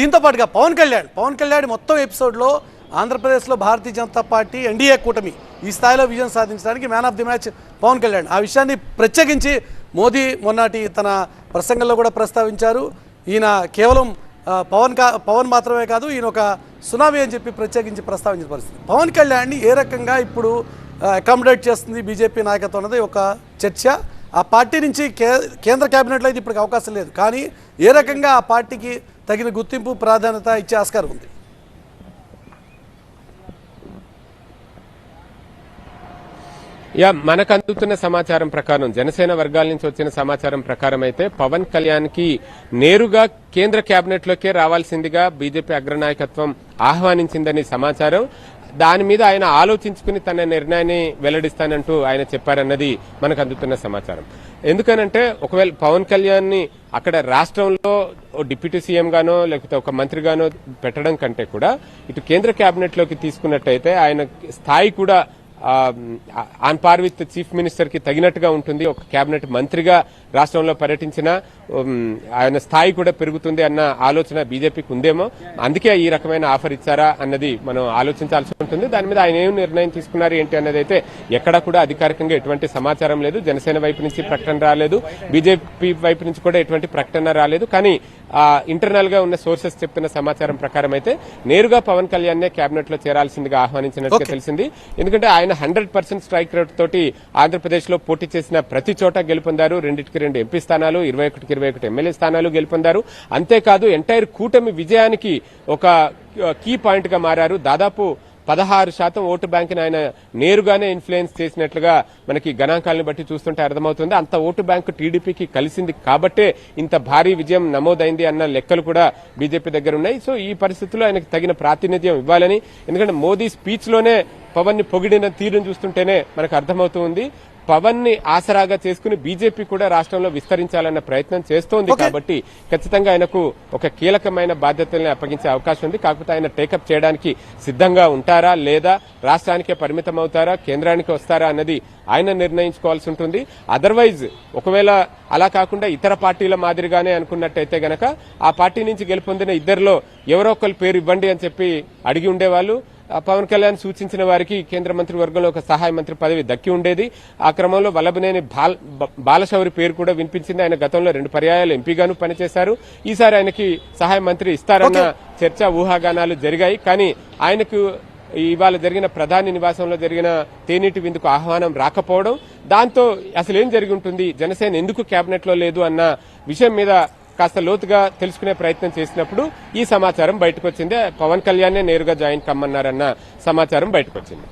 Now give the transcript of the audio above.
దీంతో పాటుగా పవన్ కళ్యాణ్ పవన్ కళ్యాణ్ మొత్తం ఎపిసోడ్లో ఆంధ్రప్రదేశ్లో భారతీయ జనతా పార్టీ ఎన్డీఏ కూటమి ఈ స్థాయిలో విజయం సాధించడానికి man of the match Pawan Kalyan. ఆ విషయాన్ని ప్రత్యేకించి మోదీ మొన్నటి తన ప్రసంగంలో కూడా ప్రస్తావించారు. ఈయన కేవలం పవన్ కా పవన్ మాత్రమే కాదు ఈయన ఒక సునామీ అని చెప్పి ప్రత్యేకించి ప్రస్తావించిన పరిస్థితి. పవన్ కళ్యాణ్ని ఏ రకంగా ఇప్పుడు అకామిడేట్ చేస్తుంది బీజేపీ నాయకత్వం అన్నది ఒక చర్చ. ఆ పార్టీ నుంచి కే కేంద్ర కేబినెట్లో అయితే ఇప్పటికి అవకాశం లేదు. కానీ ఏ రకంగా ఆ పార్టీకి తగిన గుర్తింపు ప్రాధాన్యత ఇచ్చే ఆస్కారం ఉంది. యా మనకు అందుతున్న సమాచారం ప్రకారం జనసేన వర్గాల నుంచి వచ్చిన సమాచారం ప్రకారం అయితే పవన్ కళ్యాణ్కి నేరుగా కేంద్ర కేబినెట్ లోకే రావాల్సిందిగా బీజేపీ అగ్రనాయకత్వం ఆహ్వానించిందని సమాచారం. దాని మీద ఆయన ఆలోచించుకుని తన నిర్ణయాన్ని వెల్లడిస్తానంటూ ఆయన చెప్పారన్నది మనకు అందుతున్న సమాచారం. ఎందుకనంటే ఒకవేళ పవన్ కళ్యాణ్ని అక్కడ రాష్ట్రంలో డిప్యూటీ సీఎం గానో లేకపోతే ఒక మంత్రిగానో పెట్టడం కంటే కూడా ఇటు కేంద్ర కేబినెట్లోకి తీసుకున్నట్టయితే ఆయన స్థాయి కూడా ఆన్ పార్ విత్ చీఫ్ మినిస్టర్కి తగినట్టుగా ఉంటుంది. ఒక కేబినెట్ మంత్రిగా రాష్ట్రంలో పర్యటించిన ఆయన స్థాయి కూడా పెరుగుతుంది అన్న ఆలోచన బీజేపీకి ఉందేమో. అందుకే ఈ రకమైన ఆఫర్ ఇచ్చారా అన్నది మనం ఆలోచించాల్సి ఉంటుంది. దాని మీద ఆయన ఏం నిర్ణయం తీసుకున్నారు ఏంటి అన్నది అయితే ఎక్కడా కూడా అధికారికంగా ఎటువంటి సమాచారం లేదు. జనసేన వైపు నుంచి ప్రకటన రాలేదు. బీజేపీ వైపు నుంచి కూడా ఎటువంటి ప్రకటన రాలేదు. కానీ ఇంటర్నల్గా ఉన్న సోర్సెస్ చెప్తున్న సమాచారం ప్రకారం అయితే నేరుగా పవన్ కళ్యాణ్ నే కేబినెట్లో చేరాల్సిందిగా ఆహ్వానించినట్టుగా. తెలిసింది. ఎందుకంటే ఆయన హండ్రెడ్ పర్సెంట్ స్ట్రైక్ రేట్ తోటి ఆంధ్రప్రదేశ్లో పోటీ చేసిన ప్రతి చోట గెలుపొందారు. రెండింటికి రెండు ఎంపీ స్థానాలు ఇరవై ఒకటికి ఇరవై ఒకటి ఎమ్మెల్యే స్థానాలు గెలుపొందారు. అంతేకాదు ఎంటైర్ కూటమి విజయానికి ఒక కీ పాయింట్గా మారారు. దాదాపు పదహారు శాతం ఓటు బ్యాంకుని ఆయన నేరుగానే ఇన్ఫ్లుయెన్స్ చేసినట్లుగా మనకి గణాంకాలను బట్టి చూస్తుంటే అర్థమవుతుంది. అంత ఓటు బ్యాంకు టీడీపీకి కలిసింది కాబట్టే ఇంత భారీ విజయం నమోదైంది అన్న లెక్కలు కూడా బీజేపీ దగ్గర ఉన్నాయి. సో ఈ పరిస్థితుల్లో ఆయనకు తగిన ప్రాతినిధ్యం ఇవ్వాలని. ఎందుకంటే మోదీ స్పీచ్లోనే పవన్ని పొగిడిన తీరును చూస్తుంటేనే మనకు అర్థమవుతుంది పవన్ని ఆసరాగా చేసుకుని బీజేపీ కూడా రాష్ట్రంలో విస్తరించాలన్న ప్రయత్నం చేస్తోంది. కాబట్టి ఖచ్చితంగా ఆయనకు ఒక కీలకమైన బాధ్యతల్ని అప్పగించే అవకాశం ఉంది. కాకపోతే ఆయన టేకప్ చేయడానికి సిద్ధంగా ఉంటారా లేదా రాష్ట్రానికే పరిమితం అవుతారా కేంద్రానికి వస్తారా అన్నది ఆయన నిర్ణయించుకోవాల్సి ఉంటుంది. అదర్వైజ్ ఒకవేళ అలా కాకుండా ఇతర పార్టీల మాదిరిగానే అనుకున్నట్టయితే గనక ఆ పార్టీ నుంచి గెలుపొందిన ఇద్దరిలో ఎవరో ఒకరి పేరు ఇవ్వండి అని చెప్పి అడిగి ఉండేవాళ్ళు. పవన్ కళ్యాణ్ సూచించిన వారికి కేంద్ర మంత్రి వర్గంలో ఒక సహాయ మంత్రి పదవి దక్కి ఉండేది. ఆ క్రమంలో వల్లభనేని బాలశౌరి పేరు కూడా వినిపించింది. ఆయన గతంలో రెండు పర్యాయాలు ఎంపీగాను పనిచేశారు. ఈసారి ఆయనకి సహాయ మంత్రి ఇస్తారన్న చర్చ ఊహాగానాలు జరిగాయి. కానీ ఆయనకు ఇవాళ జరిగిన ప్రధాని నివాసంలో జరిగిన తేనీటి విందుకు ఆహ్వానం రాకపోవడం దాంతో అసలు ఏం జరిగి ఉంటుంది? జనసేన ఎందుకు కేబినెట్లో లేదు అన్న విషయం మీద కాస్త లోతుగా తెలుసుకునే ప్రయత్నం చేసినప్పుడు ఈ సమాచారం బయటకు వచ్చింది పవన్ కళ్యాణ్ నేరుగా జాయిన్ కమ్మన్నారన్న సమాచారం బయటకు వచ్చింది